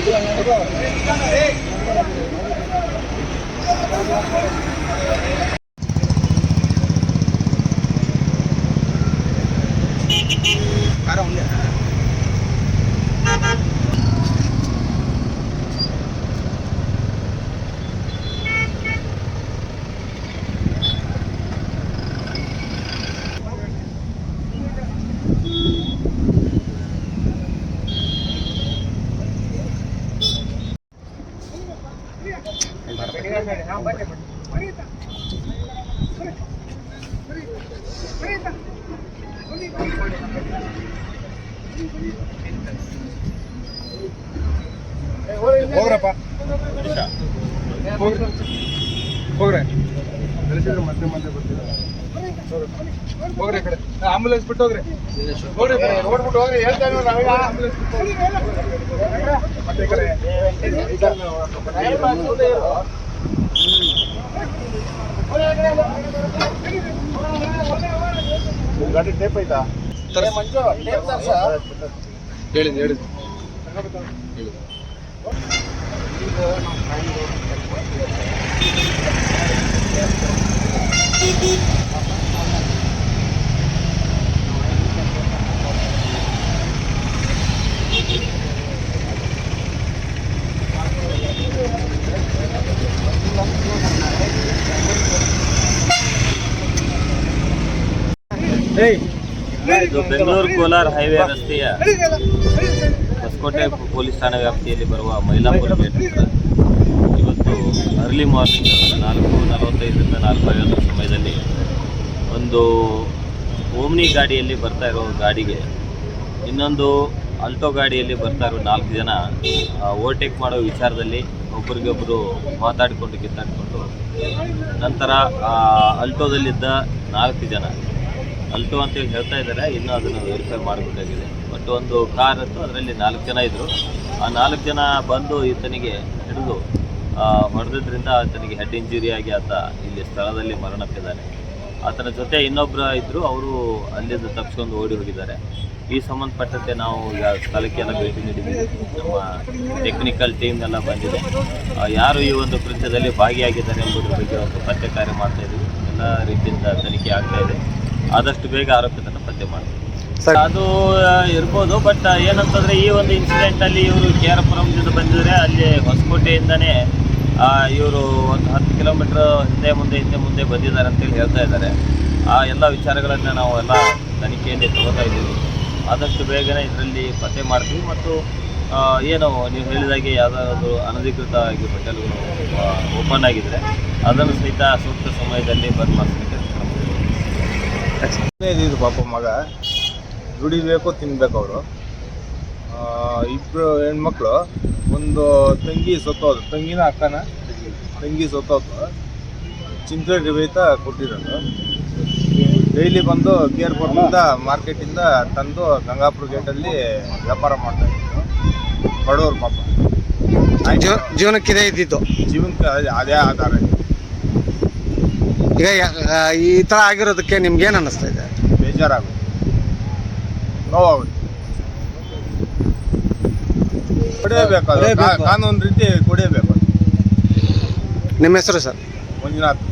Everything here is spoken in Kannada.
ಈ ಕಡೆ ಬರೀ, ಬರೀರಪ್ಪ. ಹೋಗ್ರಪ್ಪ. ಹೋಗ್ರಿ. ಹೋಗ್ರಿ. ಮತ್ತೆ ಮತ್ತೆ ಬರ್ತೀರ? ಹೋಗ್ರಿ ಈ ಕಡೆ. ಆಂಬುಲೆನ್ಸ್ ಬಿಟ್ಟು ಹೋಗ್ರಿ. ಹೋಗ್ರಿ ನೋಡ್ಬಿಟ್ಟು ಹೋಗ್ರಿ. ಹೇಳ್ತಾ ನಾವೀಗ ಆಂಬುಲೆನ್ಸ್. ಮತ್ತೆ ಕಡೆ ನಿಮ್ ಗಾಡಿ ಟೇಪ್ ಐತಾ ಮಂಜು ಟೇಪ್ ಹೇಳಿದ್ ಹೇಳಿದ್ ಇದು ಬೆಂಗಳೂರು ಕೋಲಾರ ಹೈವೇ ರಸ್ತೆಯ. ಹೊಸಕೋಟೆ ಪೊಲೀಸ್ ಠಾಣೆ ವ್ಯಾಪ್ತಿಯಲ್ಲಿ ಬರುವ ಮೈಲಾಪುರ ಗೇಟ್ ಇವತ್ತು ಅರ್ಲಿ ಮಾರ್ನಿಂಗ್ ನಾಲ್ಕು ನಲವತ್ತೈದರಿಂದ ನಾಲ್ಕು ಐವತ್ತರ ಸಮಯದಲ್ಲಿ ಒಂದು ಓಮ್ನಿ ಗಾಡಿಯಲ್ಲಿ ಬರ್ತಾ ಇರೋ ಗಾಡಿಗೆ ಇನ್ನೊಂದು ಅಲ್ಟೋ ಗಾಡಿಯಲ್ಲಿ ಬರ್ತಾ ಇರೋ ನಾಲ್ಕು ಜನ ಓವರ್ಟೇಕ್ ಮಾಡೋ ವಿಚಾರದಲ್ಲಿ ಒಬ್ರಿಗೊಬ್ಬರು ಮಾತಾಡಿಕೊಂಡು ಕಿತ್ತಾಡಿಕೊಂಡು ನಂತರ ಅಲ್ಟೋದಲ್ಲಿದ್ದ ನಾಲ್ಕು ಜನ ಅಲ್ಟೋ ಅಂತೇಳಿ ಹೇಳ್ತಾ ಇದ್ದಾರೆ. ಇನ್ನೂ ಅದನ್ನು ವೆರಿಫೈ ಮಾಡಬೇಕಾಗಿದೆ. ಬಟ್ ಒಂದು ಕಾರ್ ಇತ್ತು, ಅದರಲ್ಲಿ ನಾಲ್ಕು ಜನ ಇದ್ದರು ಆ ನಾಲ್ಕು ಜನ ಬಂದು ಈತನಿಗೆ ಹಿಡಿದು ಹೊಡೆದಿದ್ದರಿಂದ ಆತನಿಗೆ ಹೆಡ್ ಇಂಜುರಿ ಆಗಿ ಆತ ಇಲ್ಲಿ ಸ್ಥಳದಲ್ಲಿ ಮರಣಕ್ಕಿದ್ದಾನೆ. ಆತನ ಜೊತೆ ಇನ್ನೊಬ್ಬರು ಇದ್ದರು ಅವರು ಅಲ್ಲಿಂದ ತಪ್ಪಿಸ್ಕೊಂಡು ಓಡಿ ಹೋಗಿದ್ದಾರೆ. ಈ ಸಂಬಂಧಪಟ್ಟಂತೆ ನಾವು ಈಗ ಸ್ಥಳಕ್ಕೆಲ್ಲ ಭೇಟಿ ನೀಡಿದ್ದೀವಿ ನಮ್ಮ ಟೆಕ್ನಿಕಲ್ ಟೀಮ್ ಎಲ್ಲ ಬಂದಿದೆ. ಯಾರು ಈ ಒಂದು ಕೃತ್ಯದಲ್ಲಿ ಭಾಗಿಯಾಗಿದ್ದಾರೆ ಎಂಬುದರ ಬಗ್ಗೆ ಒಂದು ಪತ್ತೆ ಕಾರ್ಯ ಮಾಡ್ತಾ ಇದ್ದೀವಿ. ಎಲ್ಲ ರೀತಿಯಿಂದ ತನಿಖೆ ಆಗ್ತಾ ಇದೆ. ಆದಷ್ಟು ಬೇಗ ಆರೋಪಿತನ ಪತ್ತೆ ಮಾಡ್ತೀವಿ ಅದು ಇರ್ಬೋದು ಬಟ್ ಏನಂತಂದ್ರೆ ಈ ಒಂದು ಇನ್ಸಿಡೆಂಟ್ ಅಲ್ಲಿ ಇವರು ಕೆ ಆರ್ ಪುರಂದಿಂದ ಬಂದಿದ್ರೆ ಅಲ್ಲಿ ಆ ಇವರು ಒಂದು ಹತ್ತು ಕಿಲೋಮೀಟರ್ ಹಿಂದೆ ಮುಂದೆ ಹಿಂದೆ ಮುಂದೆ ಬಂದಿದ್ದಾರೆ ಅಂತೇಳಿ ಹೇಳ್ತಾ ಇದ್ದಾರೆ. ಆ ಎಲ್ಲ ವಿಚಾರಗಳನ್ನು ನಾವು ಎಲ್ಲ ತನಿಖೆಯಲ್ಲಿ ತಗೋತಾ ಇದ್ದೀವಿ. ಆದಷ್ಟು ಬೇಗನೆ ಇದರಲ್ಲಿ ಪತ್ತೆ ಮಾಡ್ತೀವಿ ಮತ್ತು ಏನು ನೀವು ಹೇಳಿದಾಗೆ ಯಾವುದಾದ್ರು ಅನಧಿಕೃತವಾಗಿ ಹೋಟೆಲ್ಗಳು ಓಪನ್ ಆಗಿದ್ರೆ ಅದನ್ನು ಸಹಿತ ಸೂಕ್ತ ಸಮಯದಲ್ಲಿ ಬಂದ್ ಕ್ರಮ ಇದು ಪಾಪ ಮಗ. ದುಡಿಬೇಕು ತಿನ್ಬೇಕು ಅವರು. ಇಬ್ಬರು ಹೆಣ್ಮಕ್ಳು ಒಂದು ತಂಗಿ ಸತ್ತೋದು ತಂಗಿನ ಅಕ್ಕನ ತಂಗಿ ಸತ್ತೋದು ಚಿಂತೆ ಬೈತ ಕೊಟ್ಟಿರೋದು. ಡೈಲಿ ಬಂದು ಕೇರ್ಪುರದಿಂದ ಮಾರ್ಕೆಟಿಂದ ತಂದು ಗಂಗಾಪುರ ಗೇಟಲ್ಲಿ ವ್ಯಾಪಾರ ಮಾಡ್ತಾ ಇದ್ರು. ಬಡವ್ರು ಪಾಪ. ಜೀವ- ಜೀವನಕ್ಕಿದೆ ಇದ್ದಿದ್ದು. ಜೀವನಕ್ಕೆ ಅದೇ- ಅದೇ ಆಧಾರ ಈಗ ಯಾ- ಈ ಥರ ಆಗಿರೋದಕ್ಕೆ ನಿಮ್ಗೆ ಏನ್ ಅನ್ನಿಸ್ತಾ ಇದೆ? ಬೇಜಾರಾಗುತ್ತೆ. ನೋವಾಗುತ್ತೆ. ಕುಡಿಯಬೇಕು. ಅದು. ಕಾ- ಕಾನೂನು ರೀತಿ ಕುಡಿಯಬೇಕು. ನಿಮ್ಮ ಹೆಸರು ಸರ್? ಮಂಜುನಾಥ್.